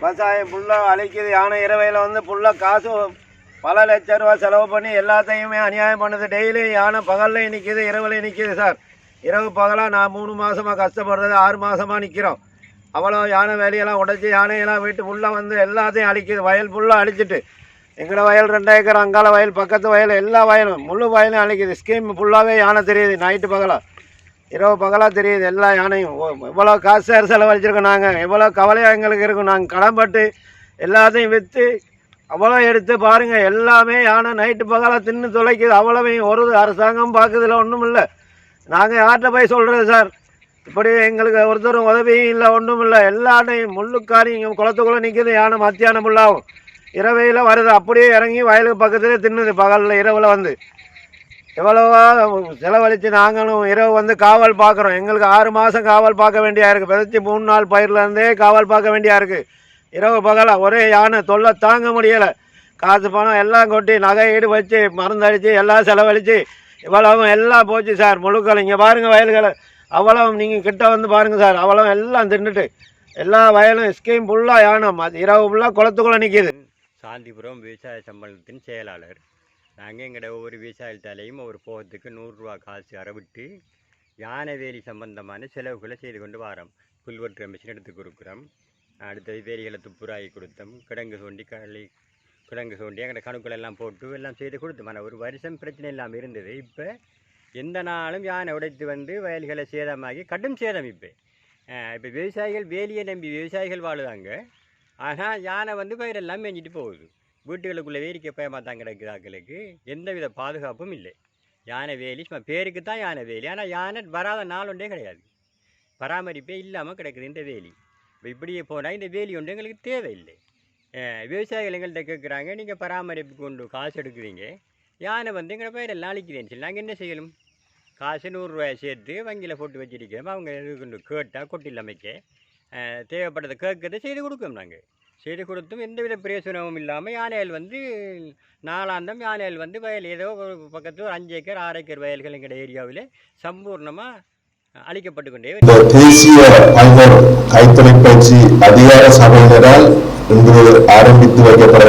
விவசாயம் ஃபுல்லாக அழிக்குது யானை இரவையில் வந்து ஃபுல்லாக காசு பல லட்ச ரூபா செலவு பண்ணி எல்லாத்தையுமே அநியாயம் பண்ணுது. டெய்லியும் யானை பகல்லையும் நிற்கிது இரவுலையும் நிற்கிது சார். இரவு பகலாக நான் மூணு மாதமாக கஷ்டப்படுறது ஆறு மாதமாக நிற்கிறோம் அவ்வளோ யானை வேலையெல்லாம் உடைச்சி யானையெல்லாம் வீட்டு ஃபுல்லாக வந்து எல்லாத்தையும் அழிக்குது. வயல் ஃபுல்லாக அழிச்சிட்டு எங்களோட வயல் ரெண்டு ஏக்கர் அங்கால வயல் பக்கத்து வயல் எல்லா வயலும் முழு வயலும் அழிக்குது. ஸ்கீம் ஃபுல்லாகவே யானை தெரியுது நைட்டு பகலாக இரவு பகலாக தெரியுது எல்லா யானையும். எவ்வளோ காசு செலவழிச்சிருக்கோம் நாங்கள் எவ்வளோ கவலையாக எங்களுக்கு இருக்கும். நாங்கள் கடன்பட்டு எல்லாத்தையும் விற்று அவ்வளோ எடுத்து பாருங்கள் எல்லாமே யானை நைட்டு பகலாக தின்னு தொலைக்குது. அவ்வளவையும் ஒரு அரசாங்கம் பார்க்குறதுல ஒன்றும் இல்லை. நாங்கள் யார்கிட்ட போய் சொல்கிறது சார்? இப்படி எங்களுக்கு ஒருத்தரும் உதவியும் இல்லை ஒன்றும் இல்லை. எல்லாத்தையும் முள்ளுக்காரியும் குளத்துக்குள்ளே நிற்கிது யானை மத்தியானம் ஃபுல்லாகும் இரவையில் வருது. அப்படியே இறங்கி வயலுக்கு பக்கத்துலேயே தின்னுது பகலில் இரவில் வந்து. எவ்வளவா செலவழித்து நாங்களும் இரவு வந்து காவல் பார்க்குறோம். எங்களுக்கு ஆறு மாதம் காவல் பார்க்க வேண்டியா இருக்குது விதைச்சி மூணு நாள் பயிர்லேருந்தே காவல் பார்க்க வேண்டியா இருக்குது இரவு பகலாக ஒரே யானை தொல்லை தாங்க முடியலை. காசு பணம் எல்லாம் கொட்டி நகை ஈடு வச்சு மருந்தடிச்சு எல்லாம் செலவழித்து இவ்வளவும் எல்லாம் போச்சு சார். முழுக்கள் இங்கே பாருங்கள் வயல்களை. அவ்வளவும் நீங்கள் கிட்ட வந்து பாருங்கள் சார். அவ்வளோ எல்லாம் தின்னுட்டு எல்லா வயலும் ஸ்கீம் ஃபுல்லாக யானை. ம- இரவு ஃபுல்லாக குளத்துக்குள்ளே நிற்கிது சாந்திபுரம் விவசாய சம்பளத்தின் செயலாளர் நாங்கள் எங்களோட ஒவ்வொரு விவசாயத்தாலையும் ஒரு போகத்துக்கு நூறுரூவா காசு அறவிட்டு யானை வேலி சம்பந்தமான செலவுகளை செய்து கொண்டு வரோம். புல்வெட்டுற மிஷின் எடுத்து கொடுக்குறோம். அடுத்தது வேலிகளை துப்புராகி கொடுத்தோம். கிடங்கு தோண்டி களி கிடங்கு தோண்டி எங்கள்கிட்ட கணுக்கள் எல்லாம் போட்டு எல்லாம் செய்து கொடுத்தோம். ஆனால் ஒரு வருஷம் பிரச்சனை இல்லாமல் இருந்தது. இப்போ எந்த நாளும் யானை உடைத்து வந்து வயல்களை சேதமாகி கடும் சேதம் இப்போ. இப்போ விவசாயிகள் வேலியை நம்பி விவசாயிகள் வாழுதாங்க ஆனால் யானை வந்து பயிரெல்லாம் மேஞ்சிட்டு போகுது. வீட்டுகளுக்குள்ளே வேடிக்கை பயமாக தான் கிடக்குது எந்தவித பாதுகாப்பும் இல்லை. யானை வேலி சும்மா பேருக்கு தான் யானை வேலி. ஆனால் யானை வராத நாள் ஒன்றே கிடையாது. பராமரிப்பே இல்லாமல் கிடக்குது இந்த வேலி. இப்போ இப்படியே போனால் இந்த வேலி ஒன்று எங்களுக்கு தேவையில்லை. விவசாயிகள் எங்கள்கிட்ட கேட்குறாங்க நீங்கள் பராமரிப்பு கொண்டு காசு எடுக்குறீங்க. யானை வந்து எங்களை பயிரெல்லாம் அழிக்கிறேன்னு சொல்லி. நாங்கள் என்ன செய்யணும்? காசு நூறுரூவாயை சேர்த்து வங்கியில் போட்டு வச்சிருக்கோம் அவங்க கொண்டு கேட்டால் கொட்டில் அமைக்க தேவைப்பட்டதை கேட்கறதை செய்து கொடுக்கோம் நாங்கள் செய்து கொடுத்தும் எந்தவித பிரயோசனமும் இல்லாமல் யானைகள் வந்து நாலாந்தம் யானைகள் வந்து வயல் ஏதோ ஒரு பக்கத்து ஒரு அஞ்சு ஏக்கர் ஆறு ஏக்கர் வயல்கள் எங்கள் ஏரியாவில் சம்பூர்ணமாக அழிக்கப்பட்டு கொண்டே இந்த தேசிய ஐவர் அதிகார சபையினரால் இன்று ஆரம்பித்து வைக்கப்பட